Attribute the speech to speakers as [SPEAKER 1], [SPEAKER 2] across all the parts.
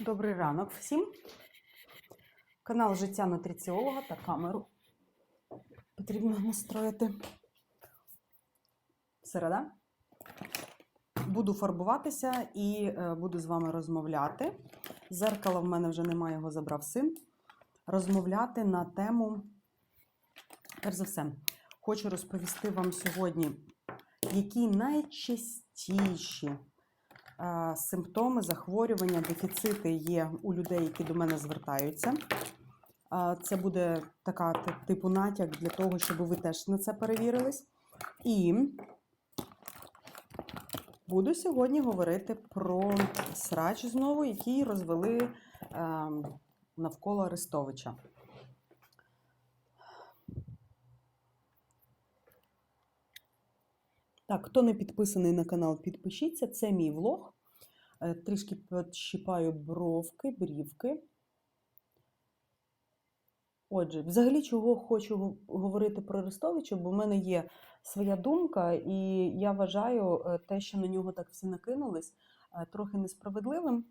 [SPEAKER 1] Добрий ранок всім. Канал Життя нутриціолога та камеру потрібно настроїти. Середа. Буду фарбуватися і е, буду з вами розмовляти. Зеркала в мене вже немає, його забрав син. Розмовляти на тему, перш за все, хочу розповісти вам сьогодні, які найчастіші симптоми захворювання, дефіцити є у людей, які до мене звертаються. Це буде така типу натяк для того, щоб ви теж на це перевірились. І буду сьогодні говорити про срач знову, який розвели е, навколо Арестовича. Так, хто не підписаний на канал, підпишіться. Це мій влог. Е, Трішки підщипаю бровки, брівки. Отже, взагалі, чого хочу говорити про Арестовича, бо в мене є своя думка, і я вважаю е, те, що на нього так всі накинулись, е, трохи несправедливим.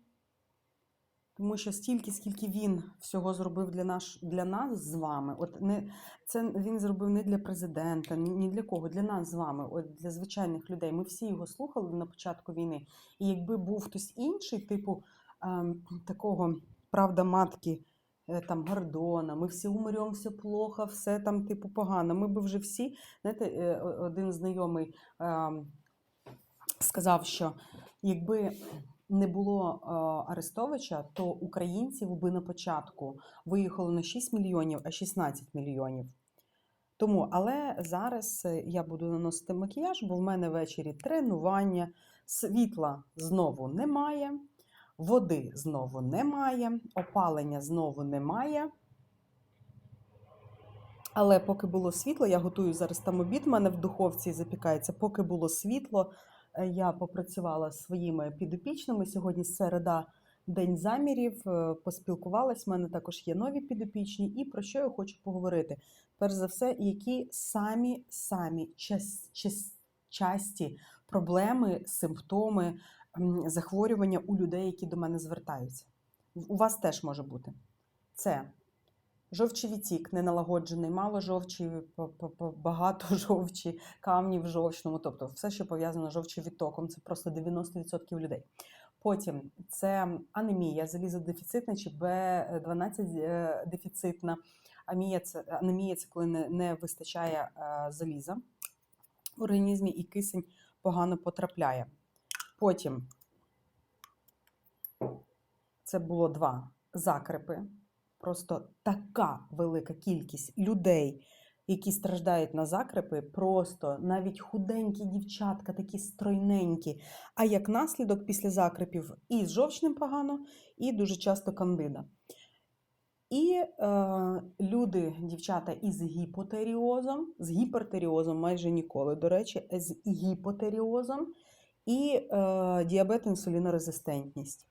[SPEAKER 1] Тому що стільки, скільки він всього зробив для, наш, для нас з вами, от не, це він зробив не для президента, ні, для кого, для нас з вами, от для звичайних людей. Ми всі його слухали на початку війни. І якби був хтось інший, типу ем, такого правда матки е, там Гордона, ми всі умремо, все плохо, все там, типу, погано. Ми би вже всі, знаєте, е, один знайомий ем, сказав, що якби не було е, Арестовича, то українців би на початку виїхало не 6 мільйонів, а 16 мільйонів. Тому, але зараз е, я буду наносити макіяж, бо в мене ввечері тренування, світла знову немає, води знову немає, опалення знову немає. Але поки було світло, я готую зараз там обід, в мене в духовці запікається. Поки було світло, я попрацювала зі своїми підопічними. Сьогодні середа, день замірів, е, поспілкувалась. У мене також є нові підопічні. І про що я хочу поговорити? Перш за все, які самі самі час, час, часті проблеми, симптоми захворювання у людей, які до мене звертаються. У вас теж може бути. Це Жовчий відтік неналагоджений, мало жовчі, багато жовчі, камні в жовчному, тобто все, що пов'язано з жовчим відтоком, це просто 90% людей. Потім це анемія, залізодефіцитна чи Б12 е, дефіцитна. Анемія це, анемія це коли не, не вистачає е, заліза в організмі і кисень погано потрапляє. Потім це було два закрепи просто така велика кількість людей, які страждають на закрепи, просто навіть худенькі дівчатка, такі стройненькі. А як наслідок після закрепів і з жовчним погано, і дуже часто кандида. І е, люди, дівчата із гіпотеріозом, з гіпертеріозом майже ніколи, до речі, з гіпотеріозом і е, діабет інсулінорезистентність.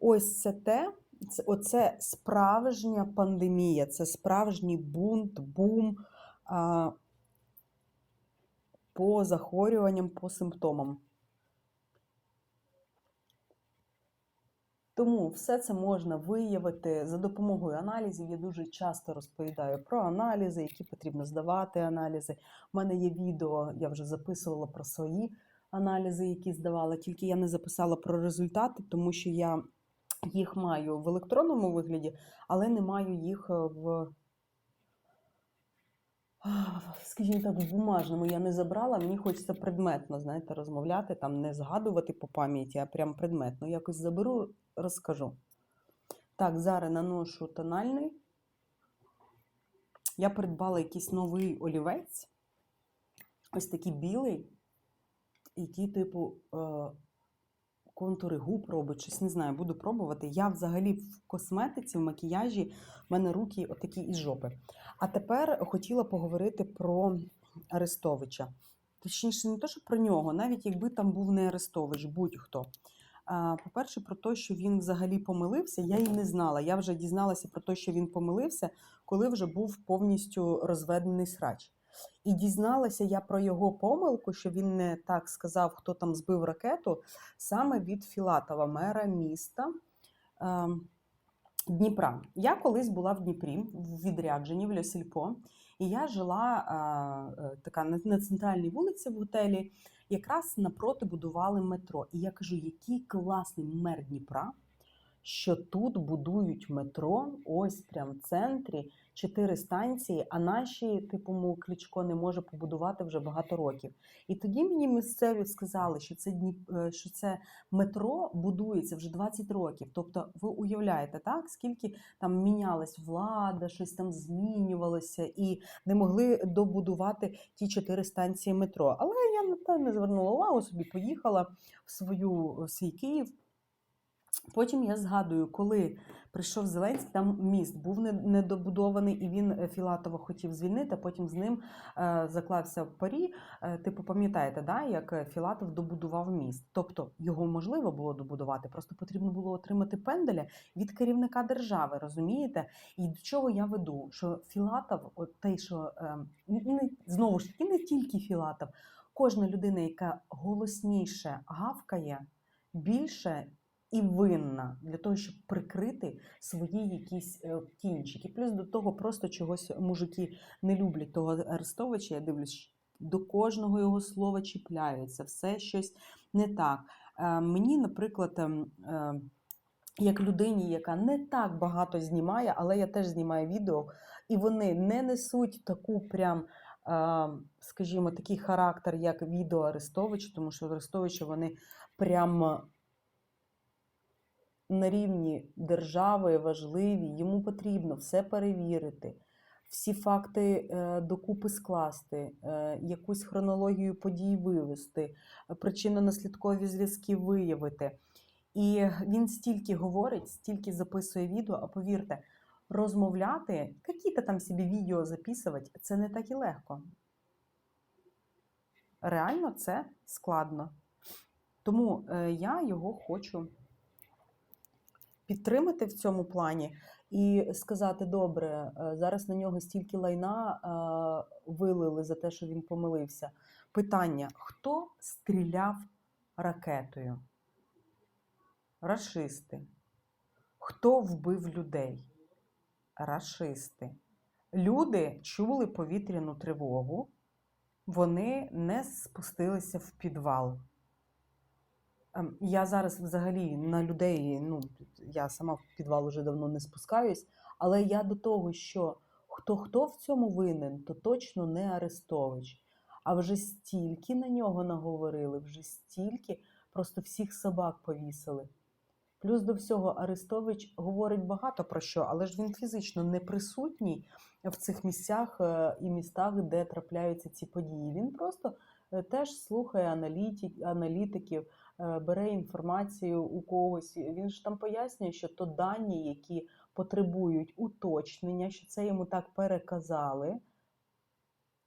[SPEAKER 1] Ось це те, це, оце справжня пандемія, це справжній бунт, бум а, по захворюванням, по симптомам. Тому все це можна виявити за допомогою аналізів. Я дуже часто розповідаю про аналізи, які потрібно здавати аналізи. У мене є відео, я вже записувала про свої аналізи, які здавала, тільки я не записала про результати, тому що я їх маю в електронному вигляді, але не маю їх е, в, скажімо так, в бумажному. Я не забрала, мені хочеться предметно, знаєте, розмовляти, там не згадувати по пам'яті, а прям предметно. Якось заберу, розкажу. Так, зараз наношу тональний. Я придбала якийсь новий олівець. Ось такий білий, який, типу, е, контури губ робить, щось не знаю, буду пробувати. Я взагалі в косметиці, в макіяжі, в мене руки отакі із жопи. А тепер хотіла поговорити про Арестовича. Точніше, не то, що про нього, навіть якби там був не Арестович, будь-хто. По-перше, про те, що він взагалі помилився, я і не знала. Я вже дізналася про те, що він помилився, коли вже був повністю розведений срач. І дізналася я про його помилку, що він не так сказав, хто там збив ракету, саме від Філатова, мера міста е, Дніпра. Я колись була в Дніпрі в відрядженні в Льосільпо, і я жила е, е, така на центральній вулиці в готелі. Якраз напроти будували метро. І я кажу, який класний мер Дніпра, що тут будують метро, ось прям в центрі, чотири станції, а наші, типу, Кличко не може побудувати вже багато років. І тоді мені місцеві сказали, що це е, що це метро будується вже 20 років. Тобто, ви уявляєте, так скільки там мінялась влада, щось там змінювалося, і не могли добудувати ті чотири станції метро. Але я на те не звернула увагу, собі поїхала в свою в свій Київ. Потім я згадую, коли прийшов Зеленський, там міст був недобудований, і він е, Філатова хотів звільнити, потім з ним е, заклався в парі. Е, типу, пам'ятаєте, да, як Філатов добудував міст? Тобто його можливо було добудувати, просто потрібно було отримати пенделя від керівника держави, розумієте? І до чого я веду? Що Філатов, от той, що е, не, знову ж таки, не тільки Філатов, кожна людина, яка голосніше гавкає, більше і винна для того, щоб прикрити свої якісь е, кінчики. Плюс до того просто чогось мужики не люблять того Арестовича. Я дивлюсь, до кожного його слова чіпляються, все щось не так. Е, Мені, наприклад, ем, е, як людині, яка не так багато знімає, але я теж знімаю відео, і вони не несуть таку прям. Скажімо, такий характер, як відео Арестовича, тому що Арестовича вони прям на рівні держави важливі, йому потрібно все перевірити, всі факти е, докупи скласти, е, якусь хронологію подій вивести, причинно-наслідкові зв'язки виявити. І він стільки говорить, стільки записує відео, а повірте, розмовляти, які-то там собі відео записувати, це не так і легко. Реально це складно. Тому е, я його хочу підтримати в цьому плані і сказати: добре, е, зараз на нього стільки лайна е, вилили за те, що він помилився. Питання: хто стріляв ракетою? Рашисти. Хто вбив людей? Рашисти. Люди чули повітряну тривогу, вони не спустилися в підвал. Ем, Я зараз взагалі на людей, ну, я сама в підвал уже давно не спускаюсь, але я до того, що хто хто в цьому винен, то точно не Арестович. А вже стільки на нього наговорили, вже стільки просто всіх собак повісили. Плюс до всього Арестович говорить багато про що, але ж він фізично не присутній в цих місцях е, і містах, де трапляються ці події. Він просто е, теж слухає аналітиків, бере інформацію у когось. Він ж там пояснює, що то дані, які потребують уточнення, що це йому так переказали.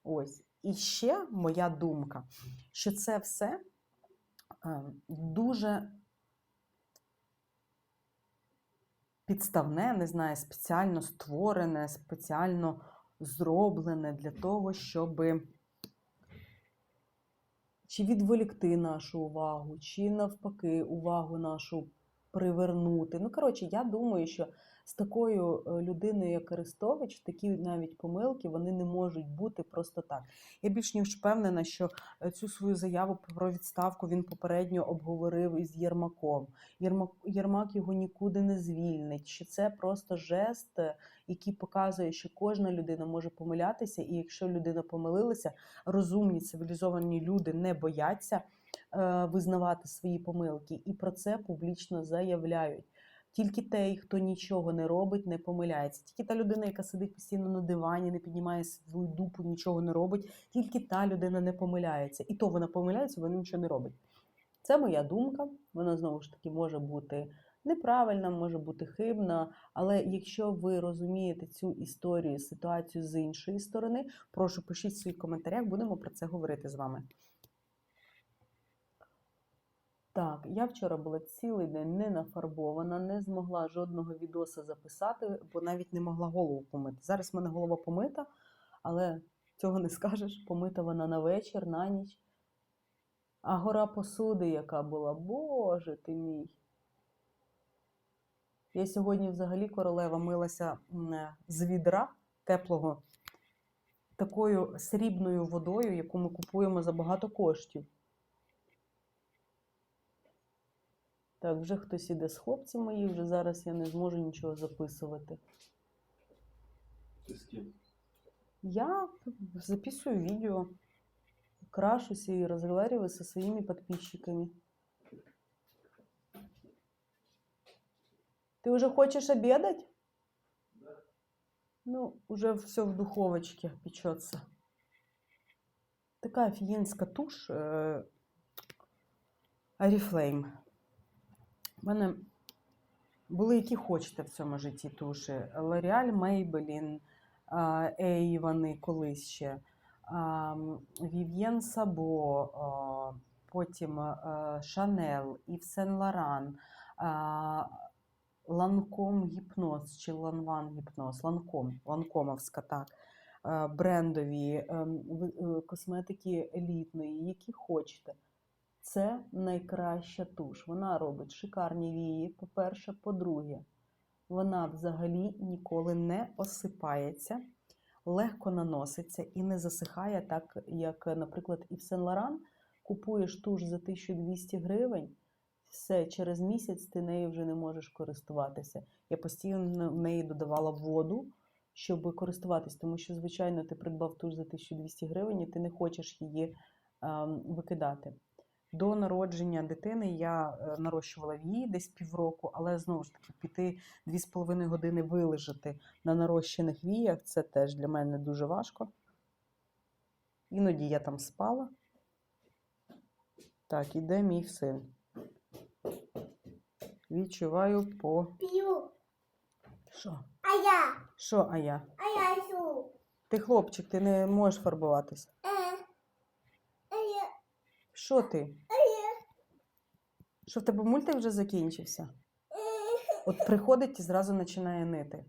[SPEAKER 1] Ось. І ще моя думка, що це все е, дуже підставне, не знаю, спеціально створене, спеціально зроблене для того, щоб чи відволікти нашу увагу, чи навпаки увагу нашу привернути. Ну, коротше, я думаю, що з такою е, людиною, як Арестович, такі навіть помилки вони не можуть бути просто так. Я більш ніж впевнена, що е, цю свою заяву про відставку він попередньо обговорив із Єрмаком. Єрмак, Єрмак його нікуди не звільнить. Що це просто жест, е, який показує, що кожна людина може помилятися, і якщо людина помилилася, розумні цивілізовані люди не бояться визнавати свої помилки, і про це публічно заявляють. Тільки той, хто нічого не робить, не помиляється. Тільки та людина, яка сидить постійно на дивані, не піднімає свою дупу, нічого не робить, тільки та людина не помиляється. І то вона помиляється, вона нічого не робить. Це моя думка. Вона знову ж таки може бути неправильна, може бути хибна. Але якщо ви розумієте цю історію, ситуацію з іншої сторони, прошу пишіть своїх коментарях, будемо про це говорити з вами. Так, я вчора була цілий день не нафарбована, не змогла жодного відоса записати, бо навіть не могла голову помити. Зараз в мене голова помита, але цього не скажеш. Помита вона на вечір, на ніч. А гора посуди, яка була, боже ти мій. Я сьогодні взагалі королева милася з відра теплого такою срібною водою, яку ми купуємо за багато коштів. Так, вже хтось іде з хлопців моїх, вже зараз я не зможу нічого записувати.
[SPEAKER 2] Ты с кем?
[SPEAKER 1] Я записываю видео, крашусь и разговариваю со своими подписчиками. Ты уже хочешь обедать? Ну, уже все в духовочке печется. Такая офігенська туш е, Oriflame. У мене були які хочете в цьому житті туші. L'Oreal, а, Ейвани колись ще, Вів'єн Сабо, потім Шанел, Ів Сен Лоран, Ланком Гіпноз чи Ланван Гіпноз, Ланком, Ланкомовська, так. Брендові, ем, е, косметики елітної, які хочете. Це найкраща туш. Вона робить шикарні вії, по-перше, по-друге, вона взагалі ніколи не осипається, легко наноситься і не засихає, так як, наприклад, і в Сен Лоран купуєш туш за 1200 гривень, все, через місяць ти нею вже не можеш користуватися. Я постійно в неї додавала воду, щоб користуватись, тому що, звичайно, ти придбав туш за 1200 гривень і ти не хочеш її ем, викидати. До народження дитини я е, нарощувала вії десь півроку, але знову ж таки піти 2,5 години вилежати на нарощених віях це теж для мене дуже важко. Іноді я там спала. Так, іде мій син. Відчуваю по.
[SPEAKER 3] Пью.
[SPEAKER 1] Що?
[SPEAKER 3] А я.
[SPEAKER 1] Що, а я?
[SPEAKER 3] А я су.
[SPEAKER 1] Ти хлопчик, ти не можеш фарбуватися. Що ти? Що в тебе мультик вже закінчився? От приходить і зразу починає нити.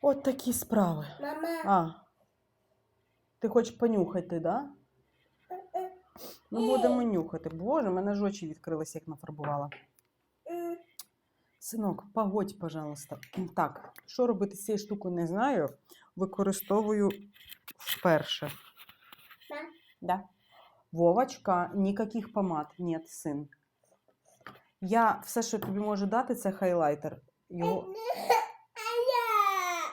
[SPEAKER 1] От такі справи.
[SPEAKER 3] Мама.
[SPEAKER 1] А. Ти хочеш понюхати, да? Ну, будемо нюхати. Боже, в мене ж очі відкрилися, як нафарбувала. Синок, погодь, пожалуйста. Так, що робити з цією штукою, не знаю. Використовую вперше.
[SPEAKER 3] Да.
[SPEAKER 1] Да. Вовочка, ніяких помад. Ні, син. Я все, що тобі можу дати, це хайлайтер. Його...
[SPEAKER 3] А я.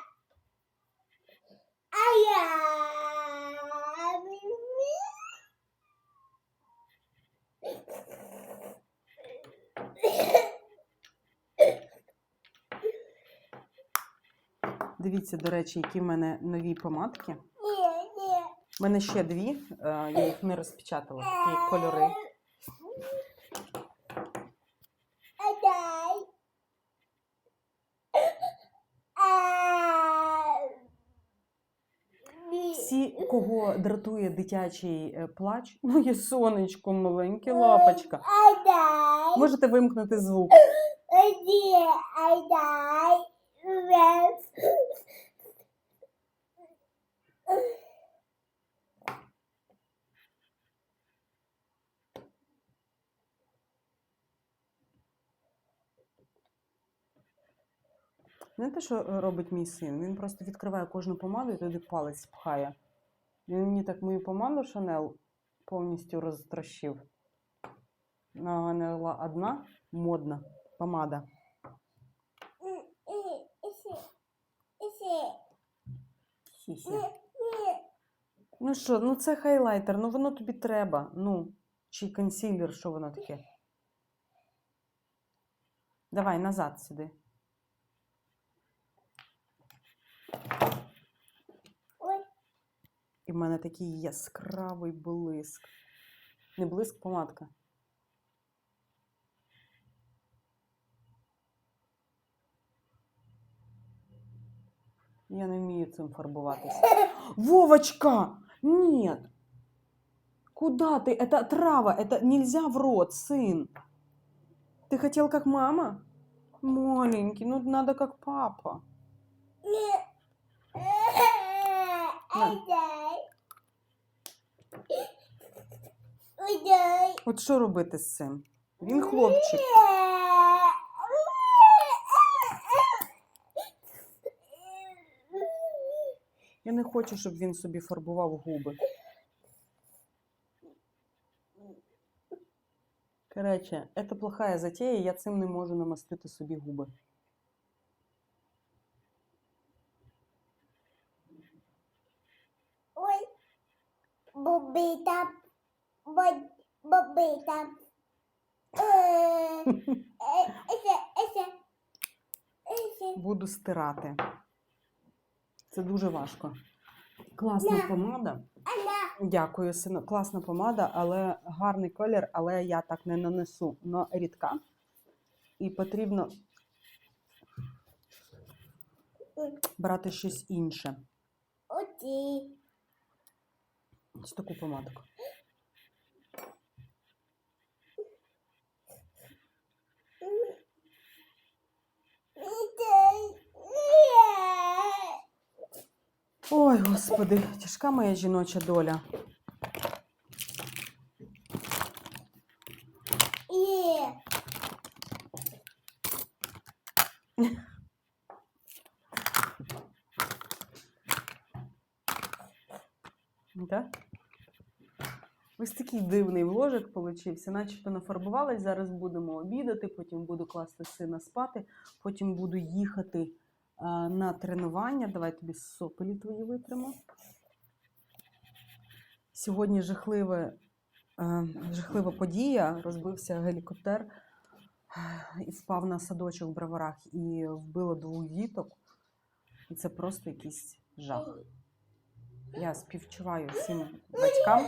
[SPEAKER 3] А я.
[SPEAKER 1] Дивіться, до речі, які в мене нові помадки. У мене ще дві, е, я їх не розпечатала. Такі кольори. Всі, кого дратує дитячий е, плач, моє сонечко маленьке, лапочка. Можете вимкнути звук.
[SPEAKER 3] А
[SPEAKER 1] Знаєте, що робить мій син? Він просто відкриває кожну помаду і туди палець пхає. Він мені так мою помаду Шанел повністю розтрощив. Мене одна модна помада. Сісі. Ну що, ну це хайлайтер, ну воно тобі треба. Ну, чи консилер, що воно таке? Давай назад сюди. І в мене такий яскравий блиск. Не блиск, помадка. Я не вмію цим фарбуватися. Вовочка! Нет! Куда ты? Это трава, это нельзя в рот, сын. Ты хотел как мама? Маленький, ну надо как папа.
[SPEAKER 3] На.
[SPEAKER 1] От що робити з цим? Він хлопчик. Я не хочу, щоб він собі фарбував губи. Короче, це плохая затея, я цим не можу намастити собі губи.
[SPEAKER 3] Ой, бобита, бо- бобита. Е, е, есе.
[SPEAKER 1] Буду стирати. Це дуже важко. Класна помада. Дякую, сину. Класна помада, але гарний колір, але я так не нанесу. Но рідка. І потрібно брати щось інше. Ось таку помадку.
[SPEAKER 3] Дай. Ні.
[SPEAKER 1] Ой, господи, тяжка моя жіноча доля. Да? Ось такий дивний вложик получився, начебто нафарбувалась. Зараз будемо обідати, потім буду класти сина спати, потім буду їхати на тренування. Давай тобі сопелі твої витримо. Сьогодні жахливе, е, жахлива подія. Розбився гелікоптер е, і впав на садочок в броварах і вбило двох діток. І це просто якийсь жах. Я співчуваю всім батькам.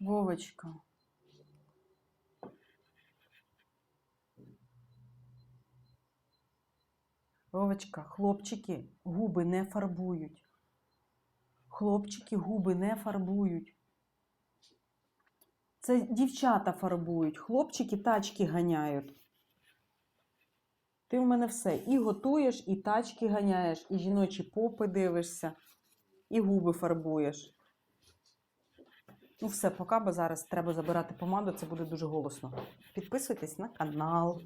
[SPEAKER 1] Вовочка. Вовочка, хлопчики губи не фарбують. Хлопчики губи не фарбують. Це дівчата фарбують, хлопчики тачки ганяють. Ти в мене все. І готуєш, і тачки ганяєш, і жіночі попи дивишся, і губи фарбуєш. Ну, все, поки, бо зараз треба забирати помаду, це буде дуже голосно. Підписуйтесь на канал.